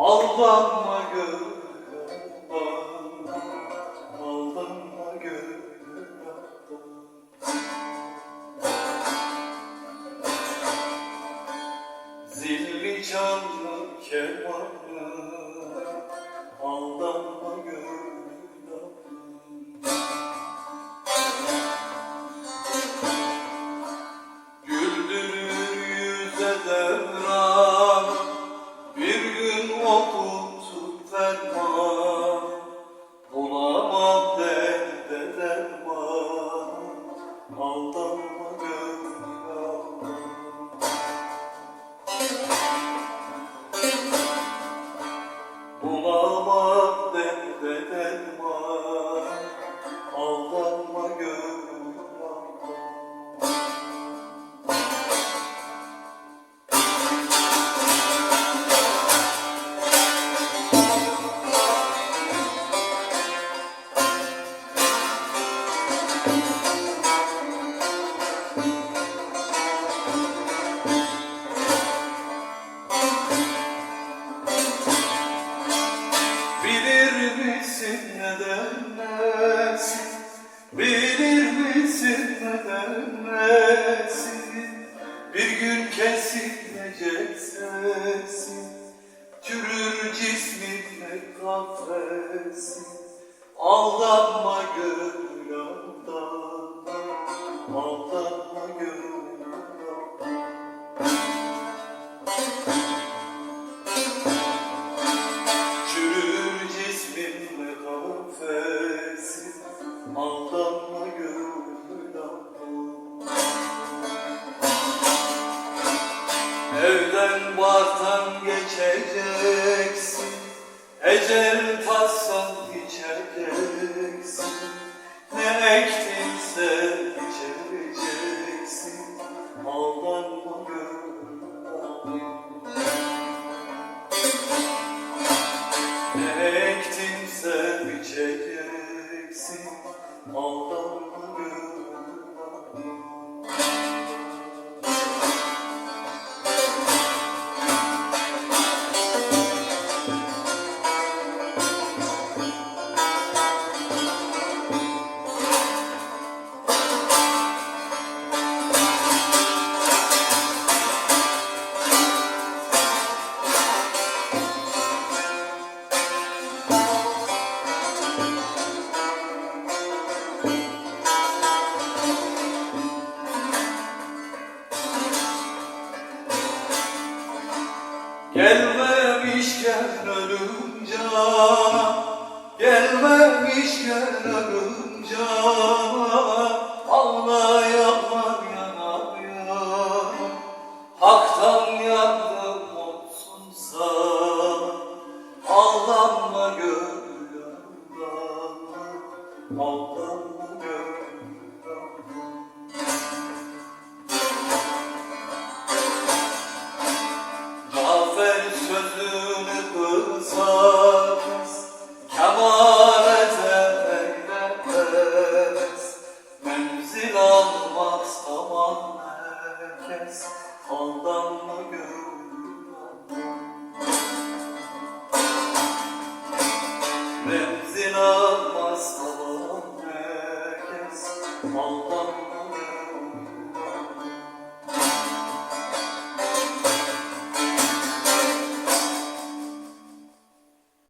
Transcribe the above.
Aldanma gönül aldanma gönül Zilli çanlı kemanı misin nesin? Bilir misin neden nesin? Bir gün kesilecek sesin Çürür cisminle kafesin Aldanma gönül aldanma Aldanma Aldanma aldanma Evden bartan geçeceksin. Ecel tasan içeceksin Ne ektinse biçeceksin Aldanma gönül Aldanma Gelmemişken ölüm cana Gelmemişken ölüm cana Ağlayanlar yanar yanar Hak'tan yardım olsun sana Aldanma gönül aldanma Aldanma herkes Aldanma aldanma Menzil almaz aman herkes